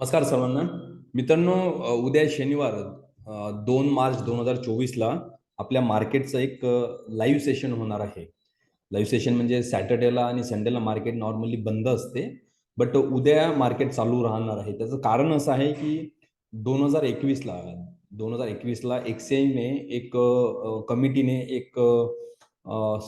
नमस्कार सर्वांना. मित्रांनो उद्या शनिवार दोन मार्च दोन हजार चोवीसला आपल्या मार्केटचं एक लाईव्ह सेशन होणार आहे. लाईव्ह सेशन म्हणजे सॅटर्डेला आणि संडेला मार्केट नॉर्मली बंद असते बट उद्या मार्केट चालू राहणार आहे. त्याचं कारण असं आहे की दोन हजार एकवीसला दोन हजार एकवीसला एक्सचेंजने एक कमिटीने एक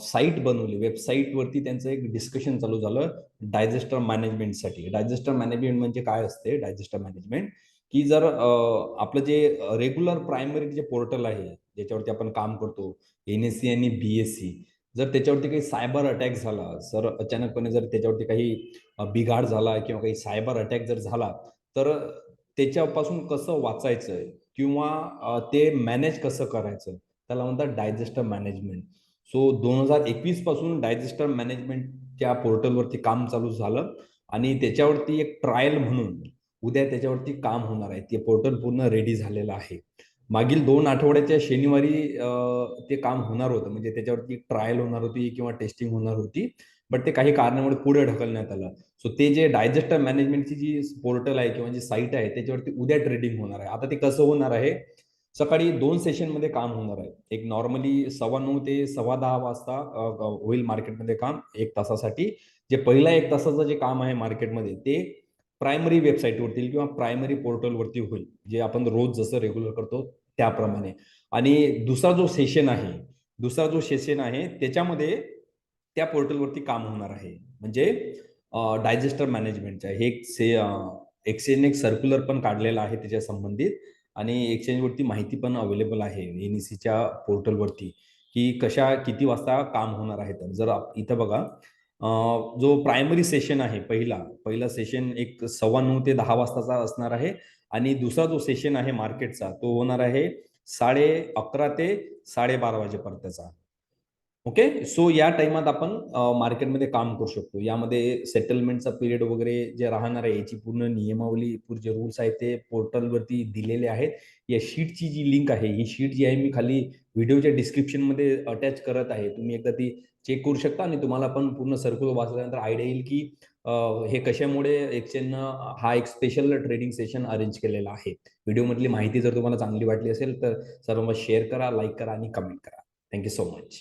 साईट बनवली. वेबसाईटवरती त्यांचं एक डिस्कशन चालू झालं डायजेस्टर मॅनेजमेंटसाठी डायजेस्टर मॅनेजमेंट म्हणजे काय असते? डायजेस्टर मॅनेजमेंट की जर आपलं जे रेग्युलर प्रायमरी जे पोर्टल आहे ज्याच्यावरती आपण काम करतो एन एस सी आणि बी एस सी जर त्याच्यावरती काही सायबर अटॅक झाला सर अचानकपणे जर त्याच्यावरती काही बिघाड झाला किंवा काही सायबर अटॅक जर झाला तर त्याच्यापासून कसं वाचायचं किंवा ते मॅनेज कसं करायचं? त्याला म्हणतात डायजेस्टर मॅनेजमेंट सो दोन हजार एकवीसपासून डायजेस्टर मॅनेजमेंटच्या पोर्टलवरती काम चालू झालं आणि त्याच्यावरती एक ट्रायल म्हणून उद्या त्याच्यावरती काम होणार आहे. ते पोर्टल पूर्ण रेडी झालेलं आहे. मागील दोन आठवड्याच्या शनिवारी ते काम होणार होतं. म्हणजे त्याच्यावरती ट्रायल होणार होती किंवा टेस्टिंग होणार होती बट ते काही कारणामुळे पुढे ढकलण्यात आलं. सो ते जे डायजेस्टर मॅनेजमेंटची जी पोर्टल आहे किंवा जी साईट आहे त्याच्यावरती उद्या ट्रेडिंग होणार आहे. आता ते कसं होणार आहे? सकाळी दोन सेशनमध्ये काम होणार आहे. एक नॉर्मली सव्वा नऊ ते सव्वा दहा वाजता होईल मार्केटमध्ये काम एक तासासाठी. जे पहिला एक तासाचं जे काम आहे मार्केटमध्ये ते प्रायमरी वेबसाईटवरती किंवा प्रायमरी पोर्टलवरती होईल. जे आपण रोज जसं रेग्युलर करतो त्याप्रमाणे. आणि दुसरा जो सेशन आहे दुसरा जो सेशन आहे त्याच्यामध्ये त्या पोर्टलवरती काम होणार आहे. म्हणजे डायजेस्टर मॅनेजमेंटच्या हे एक से एक्सचेंज एक सर्क्युलर पण काढलेला आहे त्याच्या संबंधित. आणि एक्सचेंजवरती माहिती पण अवेलेबल आहे एन ईसीच्या पोर्टलवरती की कशा किती वाजता काम होणार आहे तर. जर इथं बघा जो प्रायमरी सेशन आहे पहिला पहिला सेशन एक सव्वा नऊ ते दहा वाजताचा असणार आहे आणि दुसरा जो सेशन आहे मार्केटचा तो होणार आहे साडे अकरा ते साडेबारा वाजेपर्यंतचा. ओके सो या टाइमात आपण मार्केटमध्ये काम करू शकतो. यामध्ये सेटलमेंटचा पिरियड वगैरे जे राहणार आहे याची पूर्ण नियमावली पूर्ण जे रूल्स आहेत ते पोर्टलवरती दिलेले आहेत. या शीटची जी लिंक आहे ही शीट जी आहे मी खाली व्हिडिओच्या डिस्क्रिप्शनमध्ये अटॅच करत आहे. तुम्ही एकदा ती चेक करू शकता आणि तुम्हाला पण पूर्ण सर्क्युलर वाचल्यानंतर आयडिया येईल की हे कशामुळे एक्सचेंजनं हा एक स्पेशल ट्रेडिंग सेशन अरेंज केलेला आहे. व्हिडिओमधली माहिती जर तुम्हाला चांगली वाटली असेल तर सर्व शेअर करा लाईक करा आणि कमेंट करा. Thank you so much